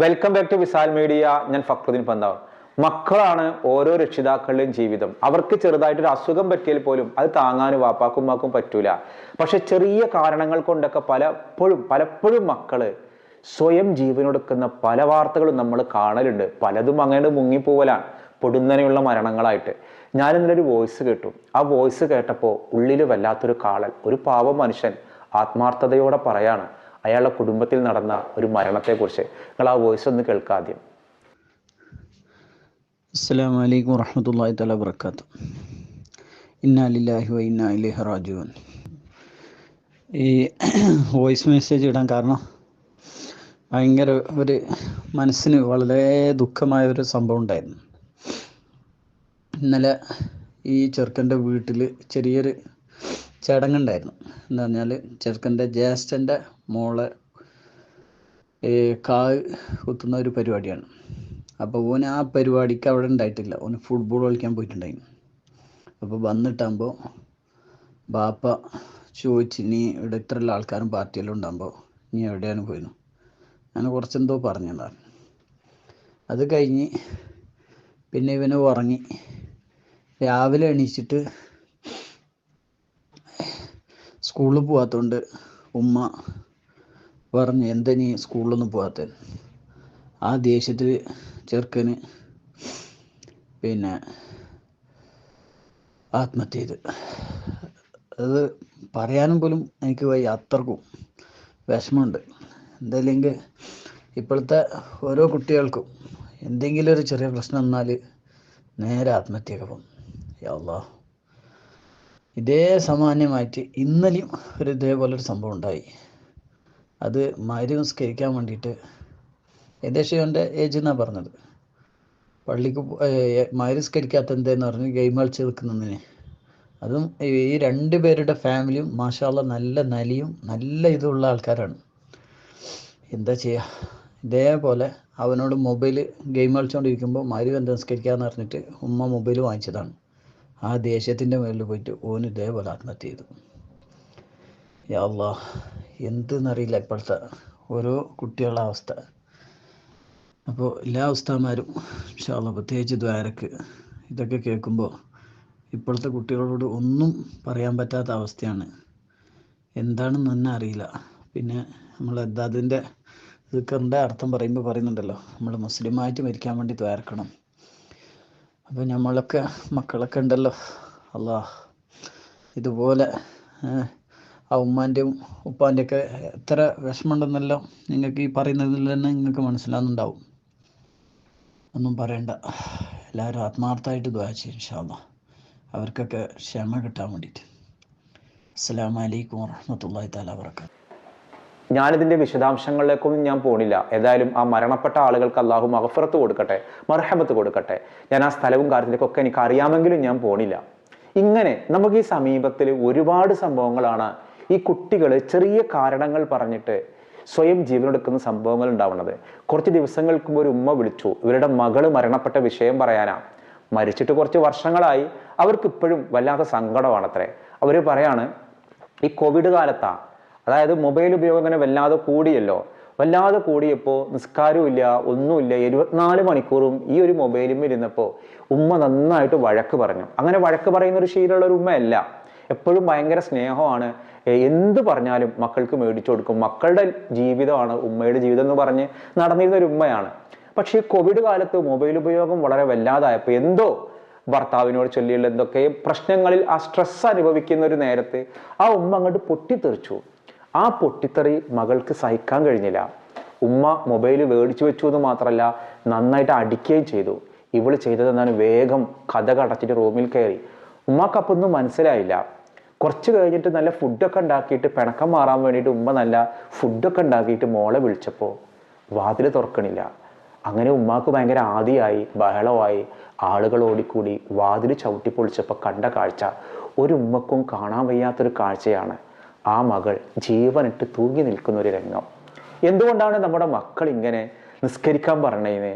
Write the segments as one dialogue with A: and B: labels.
A: Welcome back to Vishal media ഞാൻ ഫക്രുദ്ദീൻ പന്താവ്. മക്കളാണ് ഓരോ രക്ഷിതാക്കളുടെയും ജീവിതം. അവർക്ക് ചെറുതായിട്ടൊരു അസുഖം പറ്റിയാൽ പോലും അത് താങ്ങാനും വാപ്പാക്കും ഉമ്മാക്കും പറ്റൂല. പക്ഷെ ചെറിയ കാരണങ്ങൾ കൊണ്ടൊക്കെ പലപ്പോഴും പലപ്പോഴും മക്കൾ സ്വയം ജീവനൊടുക്കുന്ന പല വാർത്തകളും നമ്മൾ കാണലുണ്ട്. പലതും അങ്ങനെ മുങ്ങിപ്പോവലാണ്. പൊടുന്നനെയുള്ള മരണങ്ങളായിട്ട്. ഞാൻ വോയിസ് കേട്ടു. ആ വോയിസ് കേട്ടപ്പോൾ ഉള്ളിൽ വല്ലാത്തൊരു കാളൽ ഒരു പാവം മനുഷ്യൻ ആത്മാർത്ഥതയോടെ പറയാണ്. അയാളുടെ കുടുംബത്തിൽ നടന്ന ഒരു മരണത്തെക്കുറിച്ച് നിങ്ങൾ ആ വോയിസ് ഒന്ന് കേൾക്കാദ്യം
B: അസ്സാം വലൈക്കും വറഹമത്തല്ലാഹി തല വർക്കാത്തു ഇന്നാലില്ലാഹി വ ഇന്നാ ഇലൈഹി റാജിഊൻ. ഈ വോയിസ് മെസ്സേജ് ഇടാൻ കാരണം ഭയങ്കര ഒരു മനസ്സിന് വളരെ ദുഃഖമായ ഒരു സംഭവം ഉണ്ടായിരുന്നു. ഇന്നലെ ഈ ചെറുക്കന്റെ വീട്ടിൽ ചെറിയൊരു ചടങ്ങുണ്ടായിരുന്നു. എന്ന് പറഞ്ഞാൽ ചെറുക്കന്റെ ജ്യേഷ്ഠന്റെ മോളെ കാവ് കുത്തുന്ന ഒരു പരിപാടിയാണ്. അപ്പോൾ ഓന് ആ പരിപാടിക്ക് അവിടെ ഉണ്ടായിട്ടില്ല. ഓന് ഫുട്ബോൾ കളിക്കാൻ പോയിട്ടുണ്ടായിരുന്നു. അപ്പോൾ വന്നിട്ടാകുമ്പോൾ ബാപ്പ ചോദിച്ച് നീ ഇവിടെ ഇത്രയുള്ള ആൾക്കാരും പാർട്ടിയെല്ലാം ഉണ്ടാകുമ്പോൾ നീ എവിടെയാണ് പോയിരുന്നു ഞാൻ കുറച്ചെന്തോ പറഞ്ഞതാണ് അത് കഴിഞ്ഞ് പിന്നെ ഇവന് ഉറങ്ങി. രാവിലെ എണീച്ചിട്ട് സ്കൂളിൽ പോകാത്തതുകൊണ്ട് ഉമ്മ പറഞ്ഞു എന്താ നീ സ്കൂളിലൊന്നും പോകാത്തത് ആ ദേഷ്യത്തിൽ ചെറുക്കന് പിന്നെ ആത്മഹത്യ ചെയ്ത് അത് പറയാനും പോലും എനിക്ക് വയ്യ. അത്രക്കും വിഷമമുണ്ട്. എന്തല്ലെങ്കിൽ ഇപ്പോഴത്തെ ഓരോ കുട്ടികൾക്കും എന്തെങ്കിലും ഒരു ചെറിയ പ്രശ്നം വന്നാൽ നേരെ ആത്മഹത്യയൊക്കെ പോകും. യാ ഇതേ സാമാന്യമായിട്ട് ഇന്നലെയും ഒരു ഇതേപോലെ ഒരു സംഭവം ഉണ്ടായി. അത് മാര്യ നിസ്കരിക്കാൻ വേണ്ടിയിട്ട് ഏകദേശം എന്റെ ഏജ് എന്നാണ് പറഞ്ഞത്? പള്ളിക്ക് മാരിസ്കരിക്കാത്ത എന്തേന്ന് പറഞ്ഞ് ഗെയിം കളിച്ച് നിൽക്കുന്നതിന്. അതും ഈ രണ്ട് പേരുടെ ഫാമിലിയും മാഷാള്ള നല്ല നലിയും നല്ല ഇതുള്ള ആൾക്കാരാണ്. എന്താ ചെയ്യുക ഇതേപോലെ അവനോട് മൊബൈൽ ഗെയിം കളിച്ചുകൊണ്ടിരിക്കുമ്പോൾ മാര്യ എന്താ നിസ്കരിക്കാന്ന് പറഞ്ഞിട്ട് ഉമ്മ മൊബൈൽ വാങ്ങിച്ചതാണ്. ആ ദേഷ്യത്തിന്റെ മേളിൽ പോയിട്ട് ഓന് ഇതേപോലെ ആത്മഹത്യ ചെയ്തു. യാ അല്ലാ എന്തെന്നറിയില്ല ഇപ്പോഴത്തെ ഓരോ കുട്ടികളുടെ അവസ്ഥ. അപ്പോൾ എല്ലാ ഉസ്താമാരും ഇൻഷാല്ല പ്രത്യേകിച്ച് ദ്വാരക്ക് ഇതൊക്കെ കേൾക്കുമ്പോൾ ഇപ്പോഴത്തെ കുട്ടികളോട് ഒന്നും പറയാൻ പറ്റാത്ത അവസ്ഥയാണ്. എന്താണെന്ന് തന്നെ അറിയില്ല. പിന്നെ നമ്മൾ എന്താ അതിന്റെ ദിക്കറിന്റെ അർത്ഥം പറയുമ്പോൾ പറയുന്നുണ്ടല്ലോ നമ്മൾ മുസ്ലിമായിട്ട് മരിക്കാൻ വേണ്ടി ദ്വാരക്കണം. അപ്പോൾ നമ്മളൊക്കെ മക്കളൊക്കെ ഉണ്ടല്ലോ അല്ലാ ഇതുപോലെ ആ ഉമ്മാന്റെയും ഉപ്പാന്റെയൊക്കെ എത്ര വിഷമമുണ്ടെന്നല്ലോ നിങ്ങൾക്ക് ഈ പറയുന്നതിൽ തന്നെ നിങ്ങൾക്ക് മനസ്സിലാകുന്നുണ്ടാവും ഒന്നും പറയണ്ട. എല്ലാവരും ആത്മാർത്ഥമായിട്ട് ദ്വാ ചെയ്യും ഇൻഷാല്ല അവർക്കൊക്കെ ക്ഷമ കിട്ടാൻ വേണ്ടിയിട്ട്. അസ്സാം വലൈക്കും വാഹമത്തല്ലാ താല വർക്കാത്തു
A: ഞാനിതിന്റെ വിശദാംശങ്ങളിലേക്കൊന്നും ഞാൻ പോണില്ല. ഏതായാലും ആ മരണപ്പെട്ട ആളുകൾക്ക് അള്ളാഹു മഹഫറത്ത് കൊടുക്കട്ടെ മർഹമത്ത് കൊടുക്കട്ടെ. ഞാൻ ആ സ്ഥലവും കാര്യത്തിലേക്കൊക്കെ എനിക്ക് അറിയാമെങ്കിലും ഞാൻ പോണില്ല. ഇങ്ങനെ നമുക്ക് ഈ സമീപത്തിൽ ഒരുപാട് സംഭവങ്ങളാണ് ഈ കുട്ടികൾ ചെറിയ കാരണങ്ങൾ പറഞ്ഞിട്ട് സ്വയം ജീവനെടുക്കുന്ന സംഭവങ്ങൾ ഉണ്ടാവുന്നത്. കുറച്ച് ദിവസങ്ങൾക്ക് മുമ്പ് ഒരു ഉമ്മ വിളിച്ചു ഇവരുടെ മകൾ മരണപ്പെട്ട വിഷയം പറയാനാ. മരിച്ചിട്ട് കുറച്ച് വർഷങ്ങളായി. അവർക്ക് ഇപ്പോഴും വല്ലാത്ത സങ്കടമാണത്രേ. അവർ പറയാണ് ഈ കോവിഡ് കാലത്താ അതായത് മൊബൈൽ ഉപയോഗം ഇങ്ങനെ വല്ലാതെ കൂടിയല്ലോ. വല്ലാതെ കൂടിയപ്പോൾ നിസ്കാരവും ഇല്ല ഒന്നുമില്ല. ഇരുപത്തിനാല് മണിക്കൂറും ഈ ഒരു മൊബൈലും ഇരുന്നപ്പോൾ ഉമ്മ നന്നായിട്ട് വഴക്ക് പറഞ്ഞു. അങ്ങനെ വഴക്ക് പറയുന്ന ഒരു ശീലമുള്ള ഒരു ഉമ്മയല്ല. എപ്പോഴും ഭയങ്കര സ്നേഹമാണ്. എന്ത് പറഞ്ഞാലും മക്കൾക്ക് മേടിച്ചു കൊടുക്കും. മക്കളുടെ ജീവിതമാണ് ഉമ്മയുടെ ജീവിതം എന്ന് പറഞ്ഞ് നടന്നിരുന്ന ഒരു ഉമ്മയാണ്. പക്ഷേ കോവിഡ് കാലത്ത് മൊബൈൽ ഉപയോഗം വളരെ വല്ലാതായപ്പോൾ എന്തോ ഭർത്താവിനോട് ചൊല്ലിയുള്ള എന്തൊക്കെ പ്രശ്നങ്ങളിൽ ആ സ്ട്രെസ് അനുഭവിക്കുന്ന ഒരു നേരത്തെ ആ ഉമ്മ അങ്ങോട്ട് പൊട്ടിത്തെറിച്ചു. ആ പൊട്ടിത്തെറി മകൾക്ക് സഹിക്കാൻ കഴിഞ്ഞില്ല. ഉമ്മ മൊബൈൽ മേടിച്ചു വെച്ചു എന്ന് മാത്രമല്ല നന്നായിട്ട് അടിക്കുകയും ചെയ്തു. ഇവൾ ചെയ്തത് വേഗം കഥ കടച്ചിട്ട് റൂമിൽ കയറി. ഉമ്മക്കപ്പൊന്നും മനസ്സിലായില്ല. കുറച്ച് കഴിഞ്ഞിട്ട് നല്ല ഫുഡൊക്കെ ഉണ്ടാക്കിയിട്ട് പിണക്കം മാറാൻ വേണ്ടിയിട്ട് ഉമ്മ നല്ല ഫുഡൊക്കെ ഉണ്ടാക്കിയിട്ട് മോളെ വിളിച്ചപ്പോൾ വാതിൽ തുറക്കണില്ല. അങ്ങനെ ഉമ്മാക്ക് ഭയങ്കര ആദിയായി ബഹളമായി. ആളുകൾ ഓടിക്കൂടി വാതിൽ ചവിട്ടി പൊളിച്ചപ്പോൾ കണ്ട കാഴ്ച. ഒരു ഉമ്മക്കും കാണാൻ വയ്യാത്തൊരു കാഴ്ചയാണ്. ആ മകൾ ജീവനിട്ട് തൂങ്ങി നിൽക്കുന്ന ഒരു രംഗം. എന്തുകൊണ്ടാണ് നമ്മുടെ മക്കൾ ഇങ്ങനെ നിസ്കരിക്കാൻ പറഞ്ഞതിന്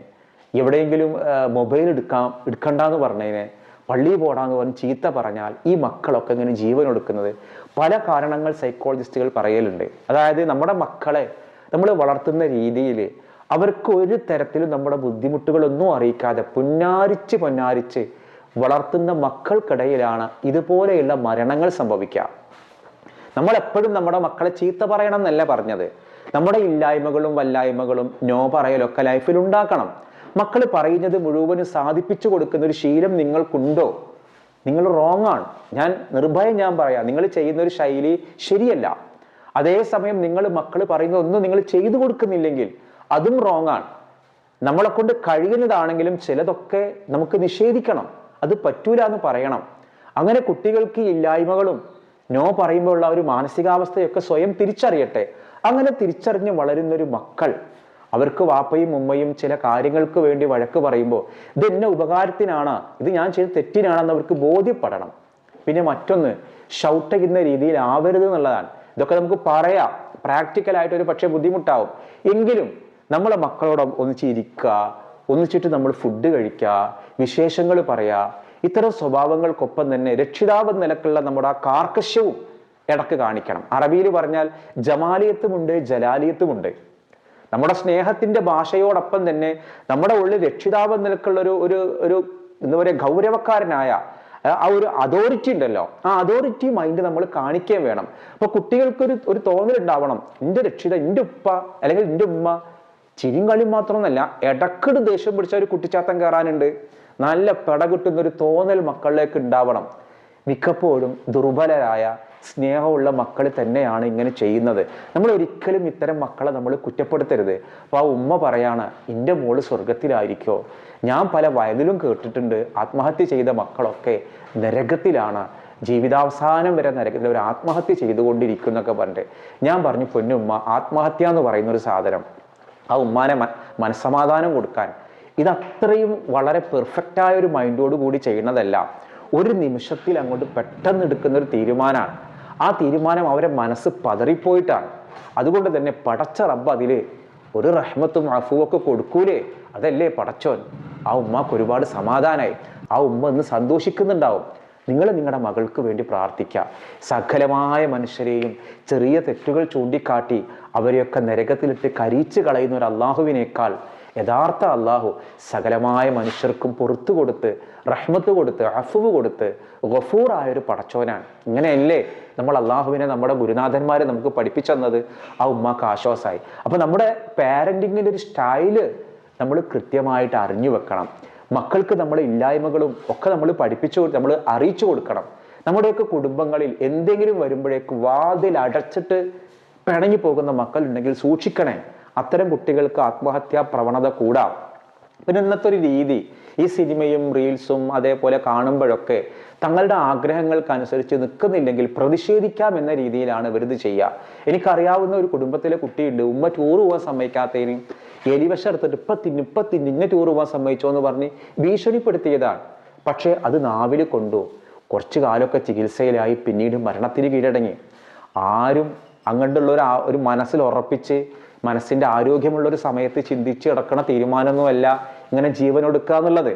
A: എവിടെയെങ്കിലും മൊബൈൽ എടുക്കാം എടുക്കണ്ടെന്ന് പറഞ്ഞതിന് പള്ളി പോടാന്ന് പറഞ്ഞ് ചീത്ത പറഞ്ഞാൽ ഈ മക്കളൊക്കെ ഇങ്ങനെ ജീവൻ എടുക്കുന്നത് പല കാരണങ്ങൾ സൈക്കോളജിസ്റ്റുകൾ പറയലുണ്ട്. അതായത് നമ്മുടെ മക്കളെ നമ്മൾ വളർത്തുന്ന രീതിയിൽ അവർക്ക് ഒരു തരത്തിലും നമ്മുടെ ബുദ്ധിമുട്ടുകളൊന്നും അറിയിക്കാതെ പുന്നാരിച്ച് പൊന്നാരിച്ച് വളർത്തുന്ന മക്കൾക്കിടയിലാണ് ഇതുപോലെയുള്ള മരണങ്ങൾ സംഭവിക്കുക. നമ്മൾ എപ്പോഴും നമ്മുടെ മക്കളെ ചീത്ത പറയണം എന്നല്ല പറഞ്ഞത്. നമ്മുടെ ഇല്ലായ്മകളും വല്ലായ്മകളും നോ പറയലൊക്കെ ലൈഫിൽ ഉണ്ടാക്കണം. മക്കൾ പറയുന്നത് മുഴുവനും സാധിപ്പിച്ചു കൊടുക്കുന്ന ഒരു ശീലം നിങ്ങൾക്കുണ്ടോ? നിങ്ങൾ റോങ് ആണ്. ഞാൻ നിർഭയം ഞാൻ പറയാം നിങ്ങൾ ചെയ്യുന്ന ഒരു ശൈലി ശരിയല്ല. അതേസമയം നിങ്ങൾ മക്കൾ പറയുന്ന ഒന്നും നിങ്ങൾ ചെയ്തു കൊടുക്കുന്നില്ലെങ്കിൽ അതും റോങ് ആണ്. നമ്മളെ കൊണ്ട് കഴിയുന്നതാണെങ്കിലും ചിലതൊക്കെ നമുക്ക് നിഷേധിക്കണം. അത് പറ്റൂല എന്ന് പറയണം. അങ്ങനെ കുട്ടികൾക്ക് ഇല്ലായ്മകളും നോ പറയുമ്പോൾ ഉള്ള ഒരു മാനസികാവസ്ഥയൊക്കെ സ്വയം തിരിച്ചറിയട്ടെ. അങ്ങനെ തിരിച്ചറിഞ്ഞ് വളരുന്ന ഒരു മക്കൾ അവർക്ക് വാപ്പയും ഉമ്മയും ചില കാര്യങ്ങൾക്ക് വേണ്ടി വഴക്ക് പറയുമ്പോൾ ഇത് എന്നെ ഉപകാരത്തിനാണ് ഇത് ഞാൻ ചെയ്ത തെറ്റിനാണെന്ന് അവർക്ക് ബോധ്യപ്പെടണം. പിന്നെ മറ്റൊന്ന് ഷൗട്ട് ചെയ്യുന്ന രീതിയിൽ ആവരുത് എന്നുള്ളതാണ്. ഇതൊക്കെ നമുക്ക് പറയാം. പ്രാക്ടിക്കലായിട്ട് ഒരു പക്ഷേ ബുദ്ധിമുട്ടാവും. എങ്കിലും നമ്മളെ മക്കളോട് ഒന്നിച്ചിരിക്കുക ഒന്നിച്ചിട്ട് നമ്മൾ ഫുഡ് കഴിക്കുക വിശേഷങ്ങൾ പറയുക ഇത്തരം സ്വഭാവങ്ങൾക്കൊപ്പം തന്നെ രക്ഷിതാവ് നിലക്കുള്ള നമ്മുടെ ആ കാർക്കശ്യവും ഇടയ്ക്ക് കാണിക്കണം. അറബിയിൽ പറഞ്ഞാൽ ജമാലിയത്തുമുണ്ട് ജലാലിയത്തുമുണ്ട്. നമ്മുടെ സ്നേഹത്തിന്റെ ഭാഷയോടൊപ്പം തന്നെ നമ്മുടെ ഉള്ളിൽ രക്ഷിതാവ് നിലക്കുള്ള ഒരു ഒരു ഒരു എന്താ പറയുക ഗൗരവക്കാരനായ ആ- ഒരു അതോറിറ്റി ഉണ്ടല്ലോ. ആ അതോറിറ്റി മൈൻഡ് നമ്മൾ കാണിക്കുകയും വേണം. അപ്പൊ കുട്ടികൾക്ക് ഒരു ഉണ്ടാവണം എന്റെ രക്ഷിത എന്റെ ഉപ്പ അല്ലെങ്കിൽ എന്റെ ഉമ്മ ചിരിയും കളിയും മാത്രമൊന്നല്ല ഇടക്കിട് ദേഷ്യം പിടിച്ച ഒരു കുട്ടിച്ചാത്തം കയറാനുണ്ട്. നല്ല പടകുട്ടുന്ന ഒരു തോന്നൽ മക്കളിലേക്ക് ഉണ്ടാവണം. മിക്കപ്പോഴും ദുർബലരായ സ്നേഹമുള്ള മക്കൾ തന്നെയാണ് ഇങ്ങനെ ചെയ്യുന്നത്. നമ്മൾ ഒരിക്കലും ഇത്തരം മക്കളെ നമ്മൾ കുറ്റപ്പെടുത്തരുത്. അപ്പോൾ ആ ഉമ്മ പറയാണ് എന്റെ മോൾ സ്വർഗത്തിലായിരിക്കോ ഞാൻ പല വയതിലും കേട്ടിട്ടുണ്ട് ആത്മഹത്യ ചെയ്ത മക്കളൊക്കെ നരകത്തിലാണ്. ജീവിതാവസാനം വരെ നരകത്തിൽ ഒരു ആത്മഹത്യ ചെയ്തുകൊണ്ടിരിക്കുന്നൊക്കെ പറഞ്ഞിട്ട്. ഞാൻ പറഞ്ഞു പൊന്നുമ്മ ആത്മഹത്യ എന്ന് പറയുന്ന ഒരു സാധനം. ആ ഉമ്മാനെ മനസ്സമാധാനം കൊടുക്കാൻ ഇത് അത്രയും വളരെ പെർഫെക്റ്റായ ഒരു മൈൻഡോട് കൂടി ചെയ്യുന്നതല്ല. ഒരു നിമിഷത്തിൽ അങ്ങോട്ട് പെട്ടെന്ന് എടുക്കുന്ന ഒരു തീരുമാനമാണ് ആ തീരുമാനം അവരെ മനസ്സ് പതറിപ്പോയിട്ടാണ്. അതുകൊണ്ട് തന്നെ പടച്ച റബ്ബ് അതിൽ ഒരു റഹ്മത്തും അഫുവും ഒക്കെ കൊടുക്കൂലേ? അതല്ലേ പടച്ചോൻ? ആ ഉമ്മാക്ക് ഒരുപാട് സമാധാനമായി ആ ഉമ്മ ഇന്ന് സന്തോഷിക്കുന്നുണ്ടാവും. നിങ്ങൾ നിങ്ങളുടെ മകൾക്ക് വേണ്ടി പ്രാർത്ഥിക്കുക. സകലമായ മനുഷ്യരെയും ചെറിയ തെറ്റുകൾ ചൂണ്ടിക്കാട്ടി അവരെയൊക്കെ നരകത്തിലിട്ട് കരിച്ചു കളയുന്ന ഒരു അള്ളാഹുവിനേക്കാൾ യഥാർത്ഥ അള്ളാഹു സകലമായ മനുഷ്യർക്കും പുറത്തു കൊടുത്ത് റഹ്മത്ത് കൊടുത്ത് അഫുവ് കൊടുത്ത് ഗഫൂറായ ഒരു പടച്ചോനാണ്. ഇങ്ങനെയല്ലേ നമ്മൾ അള്ളാഹുവിനെ നമ്മുടെ ഗുരുനാഥന്മാർ നമുക്ക് പഠിപ്പിച്ചെന്നത് ആ ഉമ്മാക്ക് ആശ്വാസമായി. അപ്പം നമ്മുടെ പാരന്റിങ്ങിന്റെ ഒരു സ്റ്റൈൽ നമ്മൾ കൃത്യമായിട്ട് അറിഞ്ഞു വെക്കണം. മക്കൾക്ക് നമ്മൾ ഇല്ലായ്മകളും ഒക്കെ നമ്മൾ പഠിപ്പിച്ചു നമ്മൾ അറിയിച്ചു കൊടുക്കണം. നമ്മുടെയൊക്കെ കുടുംബങ്ങളിൽ എന്തെങ്കിലും വരുമ്പോഴേക്ക് വാതിൽ അടച്ചിട്ട് പിണങ്ങി പോകുന്ന മക്കളുണ്ടെങ്കിൽ സൂക്ഷിക്കണേ. അത്തരം കുട്ടികൾക്ക് ആത്മഹത്യാ പ്രവണത കൂടാം. പിന്നെ ഇന്നത്തെ ഒരു രീതി ഈ സിനിമയും റീൽസും അതേപോലെ കാണുമ്പോഴൊക്കെ തങ്ങളുടെ ആഗ്രഹങ്ങൾക്കനുസരിച്ച് നിൽക്കുന്നില്ലെങ്കിൽ പ്രതിഷേധിക്കാം എന്ന രീതിയിലാണ് ഇവരിത് ചെയ്യുക. എനിക്കറിയാവുന്ന ഒരു കുടുംബത്തിലെ കുട്ടിയുണ്ട്. ഉമ്മ ടൂർ പോകാൻ സമ്മതിക്കാത്തതിന് എലിവശം എടുത്തിട്ട് ഇപ്പൊ തിന്നു ഇപ്പൊ തിന്നു ഇന്ന ടൂർ പോകാൻ സമ്മതിച്ചോ എന്ന് പറഞ്ഞ് ഭീഷണിപ്പെടുത്തിയതാണ്. പക്ഷേ അത് നാവിൽ കൊണ്ടു കുറച്ചു കാലമൊക്കെ ചികിത്സയിലായി പിന്നീട് മരണത്തിന് കീഴടങ്ങി. ആരും അങ്ങോട്ടുള്ള ഒരു മനസ്സിൽ ഉറപ്പിച്ച് മനസ്സിന്റെ ആരോഗ്യമുള്ള ഒരു സമയത്ത് ചിന്തിച്ച് കിടക്കണ തീരുമാനമൊന്നുമല്ല ഇങ്ങനെ ജീവൻ എടുക്കുക എന്നുള്ളത്.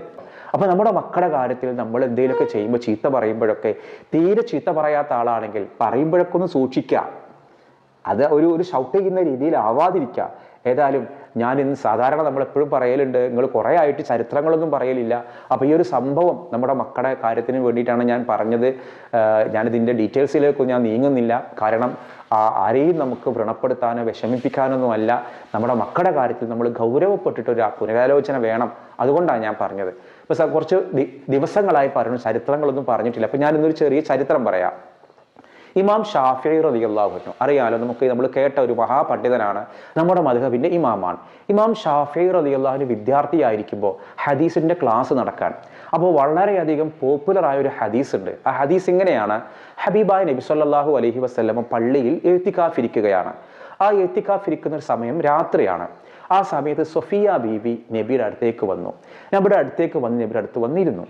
A: അപ്പൊ നമ്മുടെ മക്കളുടെ കാര്യത്തിൽ നമ്മൾ എന്തെങ്കിലുമൊക്കെ ചെയ്യുമ്പോൾ ചീത്ത പറയുമ്പോഴൊക്കെ തീരെ ചീത്ത പറയാത്ത ആളാണെങ്കിൽ പറയുമ്പോഴൊക്കെ ഒന്ന് സൂക്ഷിക്കുക. അത് ഒരു ഒരു ഷൗട്ട് ചെയ്യുന്ന രീതിയിൽ ആവാതിരിക്കുക. ഏതായാലും ഞാൻ ഇന്ന് സാധാരണ നമ്മളെപ്പോഴും പറയലുണ്ട് നിങ്ങൾ കുറേ ആയിട്ട് ചരിത്രങ്ങളൊന്നും പറയലില്ല. അപ്പോൾ ഈ ഒരു സംഭവം നമ്മുടെ മക്കളുടെ കാര്യത്തിന് വേണ്ടിയിട്ടാണ് ഞാൻ പറഞ്ഞത്. ഞാനിതിന്റെ ഡീറ്റെയിൽസിലേക്ക് ഞാൻ നീങ്ങുന്നില്ല. കാരണം ആരെയും നമുക്ക് വ്രണപ്പെടുത്താനോ വിഷമിപ്പിക്കാനൊന്നും അല്ല. നമ്മുടെ മക്കളുടെ കാര്യത്തിൽ നമ്മൾ ഗൗരവപ്പെട്ടിട്ടൊരു പുനരാലോചന വേണം. അതുകൊണ്ടാണ് ഞാൻ പറഞ്ഞത്. ഇപ്പോൾ സാർ കുറച്ച് ദിവസങ്ങളായി പറഞ്ഞു ചരിത്രങ്ങളൊന്നും പറഞ്ഞിട്ടില്ല. അപ്പോൾ ഞാൻ ഇന്നൊരു ചെറിയ ചരിത്രം പറയാം. ഇമാം ഷാഫി അൻഹു. അറിയാലോ നമുക്ക് നമ്മൾ കേട്ട ഒരു മഹാപണ്ഡിതനാണ് നമ്മുടെ മധുഹബിന്റെ ഇമാമാണ്. ഇമാം ഷാഫി റളിയല്ലാഹുവിന് വിദ്യാർത്ഥിയായിരിക്കുമ്പോൾ ഹദീസിന്റെ ക്ലാസ് നടക്കാൻ. അപ്പോൾ വളരെയധികം പോപ്പുലറായ ഒരു ഹദീസ് ഉണ്ട്. ആ ഹദീസ് ഇങ്ങനെയാണ്. ഹബീബായ് നബി സല്ലാഹു അലഹി വസ്ലമ പള്ളിയിൽ എഴുത്തിക്കാഫിരിക്കുകയാണ് ആ എഴുത്തിക്കാഫിരിക്കുന്ന ഒരു സമയം രാത്രിയാണ്. ആ സമയത്ത് സൊഫിയ ബീവി നബിയുടെ അടുത്തേക്ക് വന്നു. നബിയുടെ അടുത്തേക്ക് വന്ന് നബിയുടെ അടുത്ത് വന്നിരുന്നു.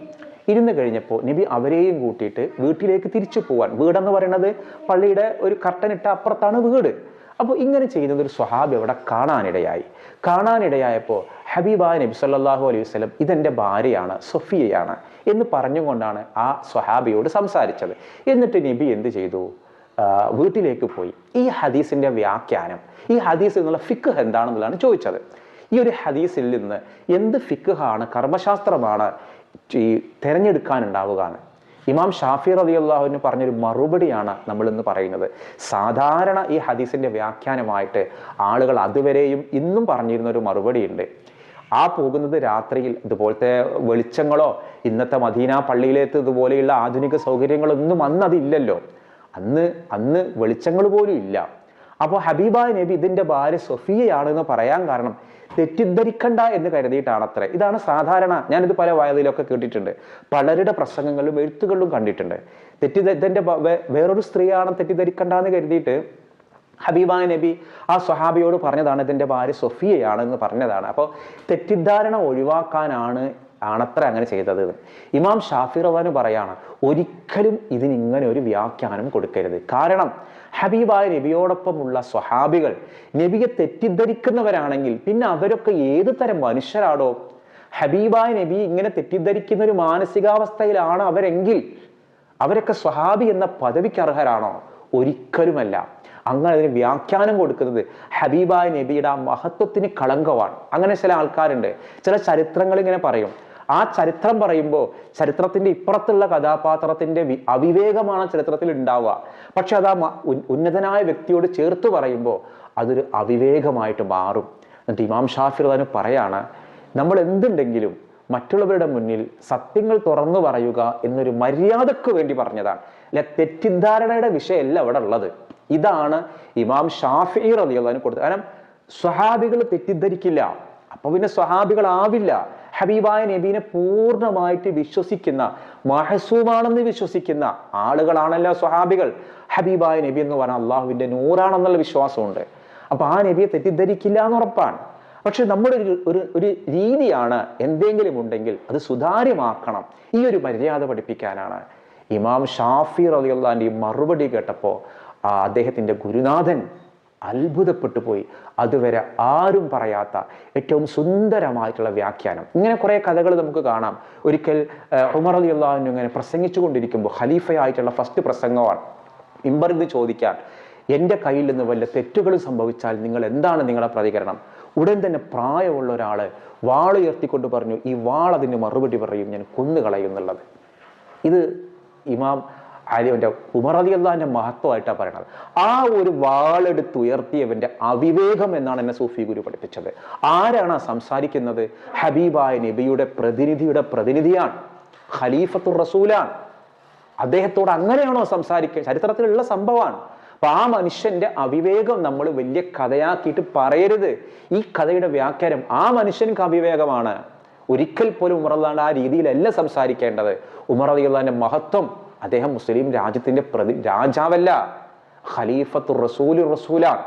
A: ഇരുന്ന് കഴിഞ്ഞപ്പോൾ നബി അവരെയും കൂട്ടിയിട്ട് വീട്ടിലേക്ക് തിരിച്ചു പോവാൻ. വീടെന്ന് പറയുന്നത് പള്ളിയുടെ ഒരു കർട്ടനിട്ട അപ്പുറത്താണ് വീട്. അപ്പോൾ ഇങ്ങനെ ചെയ്യുന്നത് ഒരു സ്വഹാബി അവിടെ കാണാനിടയായി. കാണാനിടയായപ്പോൾ ഹബീബായ നബി സല്ലാഹു അലൈഹി വസ്ലം ഇതെന്റെ ഭാര്യയാണ് സൊഫിയയാണ് എന്ന് പറഞ്ഞുകൊണ്ടാണ് ആ സ്വഹാബിയോട് സംസാരിച്ചത്. എന്നിട്ട് നബി എന്ത് ചെയ്തു? വീട്ടിലേക്ക് പോയി. ഈ ഹദീസിന്റെ വ്യാഖ്യാനം ഈ ഹദീസ് എന്നുള്ള ഫിക്ക് എന്താണെന്നുള്ളതാണ് ചോദിച്ചത്. ഈ ഒരു ഹദീസിൽ നിന്ന് എന്ത് ഫിക്കുഹാണ് കർമ്മശാസ്ത്രമാണ് ഈ തിരഞ്ഞെടുക്കാനുണ്ടാവുകയാണ്. ഇമാം ഷാഫി റതി അള്ളാഹുവിന് പറഞ്ഞൊരു മറുപടിയാണ് നമ്മൾ ഇന്ന് പറയുന്നത്. സാധാരണ ഈ ഹദീസിന്റെ വ്യാഖ്യാനമായിട്ട് ആളുകൾ അതുവരെയും ഇന്നും പറഞ്ഞിരുന്ന ഒരു മറുപടിയുണ്ട്. ആ പോകുന്നത് രാത്രിയിൽ ഇതുപോലത്തെ വെളിച്ചങ്ങളോ ഇന്നത്തെ മദീന പള്ളിയിലേത്ത് ഇതുപോലെയുള്ള ആധുനിക സൗകര്യങ്ങളൊന്നും അന്ന് അതില്ലല്ലോ. അന്ന് അന്ന് വെളിച്ചങ്ങൾ പോലും ഇല്ല. അപ്പോൾ ഹബീബായ് നബി ഇതിന്റെ ഭാര്യ സൊഫിയയാണെന്ന് പറയാൻ കാരണം തെറ്റിദ്ധരിക്കണ്ട എന്ന് കരുതിയിട്ടാണ് അത്ര ഇതാണ് സാധാരണ ഞാനിത് പല വയതിലൊക്കെ കേട്ടിട്ടുണ്ട്. പലരുടെ പ്രസംഗങ്ങളിലും എഴുത്തുകളിലും കണ്ടിട്ടുണ്ട്. തെറ്റിദ്ധ വേറൊരു സ്ത്രീയാണ് തെറ്റിദ്ധരിക്കണ്ട എന്ന് കരുതിയിട്ട് ഹബീബായ നബി ആ സ്വഹാബിയോട് പറഞ്ഞതാണ് ഇതിന്റെ ഭാര്യ സൊഫിയയാണ് എന്ന് പറഞ്ഞതാണ്. അപ്പോൾ തെറ്റിദ്ധാരണ ഒഴിവാക്കാനാണ് ആണത്ര അങ്ങനെ ചെയ്തത്. ഇമാം ഷാഫി റവാന് പറയാണ് ഒരിക്കലും ഇതിനിങ്ങനെ ഒരു വ്യാഖ്യാനം കൊടുക്കരുത്. കാരണം ഹബീബായ നബിയോടൊപ്പമുള്ള സ്വഹാബികൾ നബിയെ തെറ്റിദ്ധരിക്കുന്നവരാണെങ്കിൽ പിന്നെ അവരൊക്കെ ഏത് തരം മനുഷ്യരാണോ ഹബീബായ നബി ഇങ്ങനെ തെറ്റിദ്ധരിക്കുന്ന ഒരു മാനസികാവസ്ഥയിലാണ് അവരെങ്കിൽ. അവരൊക്കെ സ്വഹാബി എന്ന പദവിക്ക് അർഹരാണോ? ഒരിക്കലുമല്ല. അങ്ങനെ അതിന് വ്യാഖ്യാനം കൊടുക്കുന്നത് ഹബീബായ നബിയുടെ ആ മഹത്വത്തിന് കളങ്കമാണ് അങ്ങനെ ചില ആൾക്കാരുണ്ട്. ചില ചരിത്രങ്ങൾ ഇങ്ങനെ പറയും. ആ ചരിത്രം പറയുമ്പോൾ ചരിത്രത്തിന്റെ ഇപ്പുറത്തുള്ള കഥാപാത്രത്തിന്റെ അവിവേകമാണ് ചരിത്രത്തിൽ ഉണ്ടാവുക. പക്ഷെ അത് ആ ഉന്നതനായ വ്യക്തിയോട് ചേർത്ത് പറയുമ്പോൾ അതൊരു അവിവേകമായിട്ട് മാറും. എന്നിട്ട് ഇമാം ഷാഫിർ തന്നെ പറയാണ് നമ്മൾ എന്തുണ്ടെങ്കിലും മറ്റുള്ളവരുടെ മുന്നിൽ സത്യങ്ങൾ തുറന്നു പറയുക എന്നൊരു മര്യാദയ്ക്ക് വേണ്ടി പറഞ്ഞതാണ്. അല്ല തെറ്റിദ്ധാരണയുടെ വിഷയമല്ല അവിടെ ഉള്ളത്. ഇതാണ് ഇമാം ഷാഫി റളിയല്ലാഹു കൊടുത്തത് കാരണം സ്വഹാബികൾ തെറ്റിദ്ധരിക്കില്ല. അപ്പൊ പിന്നെ സ്വഹാബികളാവില്ല. ഹബീബായ നബീനെ പൂർണമായിട്ട് വിശ്വസിക്കുന്ന മഹസൂമാണെന്ന് വിശ്വസിക്കുന്ന ആളുകളാണല്ലോ സ്വഹാബികൾ. ഹബീബായ നബി എന്ന് പറഞ്ഞാൽ അള്ളാഹുവിന്റെ നൂറാണെന്നുള്ള വിശ്വാസമുണ്ട്. അപ്പൊ ആ നബിയെ തെറ്റിദ്ധരിക്കില്ല എന്ന് ഉറപ്പാണ്. പക്ഷെ നമ്മുടെ ഒരു ഒരു രീതിയാണ് എന്തെങ്കിലും ഉണ്ടെങ്കിൽ അത് സുതാര്യമാക്കണം. ഈ ഒരു മര്യാദ പഠിപ്പിക്കാനാണ്. ഇമാം ഷാഫി റലിയുള്ള മറുപടി കേട്ടപ്പോൾ ആ അദ്ദേഹത്തിന്റെ ഗുരുനാഥൻ അത്ഭുതപ്പെട്ടു പോയി അതുവരെ ആരും പറയാത്ത ഏറ്റവും സുന്ദരമായിട്ടുള്ള വ്യാഖ്യാനം. ഇങ്ങനെ കുറേ കഥകൾ നമുക്ക് കാണാം. ഒരിക്കൽ ഉമർ അലി അള്ളാഹുവിന് ഇങ്ങനെ പ്രസംഗിച്ചു കൊണ്ടിരിക്കുമ്പോൾ ഖലീഫയായിട്ടുള്ള ഫസ്റ്റ് പ്രസംഗമാണ്. ഇമ്പറിന്ന് ചോദിക്കാൻ എന്റെ കയ്യിൽ നിന്ന് വല്ല തെറ്റുകളും സംഭവിച്ചാൽ നിങ്ങൾ എന്താണ് നിങ്ങളുടെ പ്രതികരണം? ഉടൻ തന്നെ പ്രായമുള്ള ഒരാൾ വാളുയർത്തിക്കൊണ്ട് പറഞ്ഞു ഈ വാൾ അതിന് മറുപടി പറയും ഞാൻ കൊന്നുകളയും എന്നുള്ളത്. ഇത് ഇമാം അലിവന്റെ ഉമർ അലി അള്ളാഹിന്റെ മഹത്വമായിട്ടാണ് പറയണത്. ആ ഒരു വാളെടുത്ത് ഉയർത്തിയവന്റെ അവിവേകം എന്നാണ് എന്നെ സൂഫി ഗുരു പഠിപ്പിച്ചത്. ആരാണ് ആ സംസാരിക്കുന്നത്? ഹബീബായ നബിയുടെ പ്രതിനിധിയുടെ പ്രതിനിധിയാണ്. ഖലീഫത്തുർ റസൂലാണ്. അദ്ദേഹത്തോട് അങ്ങനെയാണോ സംസാരിക്കുക ചരിത്രത്തിലുള്ള സംഭവമാണ്. അപ്പൊ ആ മനുഷ്യന്റെ അവിവേകം നമ്മൾ വലിയ കഥയാക്കിയിട്ട് പറയരുത്. ഈ കഥയുടെ വ്യാഖ്യാനം ആ മനുഷ്യൻക്ക് അവിവേകമാണ്. ഒരിക്കൽ പോലും ഉമർ ആ രീതിയിലല്ല സംസാരിക്കേണ്ടത്. ഉമർ അള്ളാന്റെ മഹത്വം അദ്ദേഹം മുസ്ലിം രാജ്യത്തിന്റെ പ്രതി രാജാവല്ല. ഖലീഫത്തു റസൂൽ റസൂലാണ്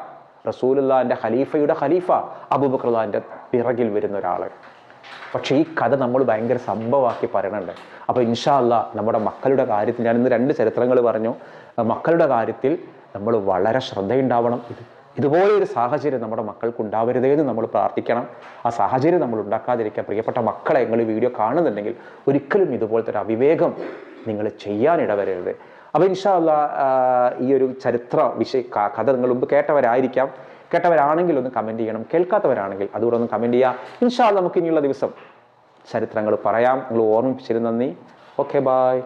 A: റസൂലുള്ളാന്റെ ഖലീഫയുടെ ഖലീഫ. അബൂബക്രദാന്റെ പിറകിൽ വരുന്ന ഒരാൾ പക്ഷേ ഈ കഥ നമ്മൾ ഭയങ്കര സംഭവമാക്കി പറയണുണ്ട്. അപ്പോൾ ഇൻഷാ അല്ല നമ്മുടെ മക്കളുടെ കാര്യത്തിൽ ഞാനിന്ന് രണ്ട് ചരിത്രങ്ങൾ പറഞ്ഞു. മക്കളുടെ കാര്യത്തിൽ നമ്മൾ വളരെ ശ്രദ്ധയുണ്ടാവണം. ഇത് ഇതുപോലെ ഒരു സാഹചര്യം നമ്മുടെ മക്കൾക്ക് ഉണ്ടാവരുതേ എന്ന് നമ്മൾ പ്രാർത്ഥിക്കണം. ആ സാഹചര്യം നമ്മൾ ഉണ്ടാക്കാതിരിക്കാൻ പ്രിയപ്പെട്ട മക്കളെ നിങ്ങൾ വീഡിയോ കാണുന്നുണ്ടെങ്കിൽ ഒരിക്കലും ഇതുപോലത്തെ ഒരു അവിവേകം നിങ്ങൾ ചെയ്യാനിടവരരുത് അപ്പോൾ ഇൻഷാ അല്ലാ ഈ ഒരു ചരിത്ര വിഷയ കഥ നിങ്ങൾ മുമ്പ് കേട്ടവരായിരിക്കാം. കേട്ടവരാണെങ്കിൽ ഒന്ന് കമന്റ് ചെയ്യണം. കേൾക്കാത്തവരാണെങ്കിൽ അതുകൂടെ ഒന്ന് കമന്റ് ചെയ്യാം. ഇൻഷാല്ല നമുക്ക് ഇനിയുള്ള ദിവസം ചരിത്രങ്ങൾ പറയാം. നിങ്ങൾ ഓർമ്മിപ്പിച്ചിരുന്നു നന്ദി. Okay bye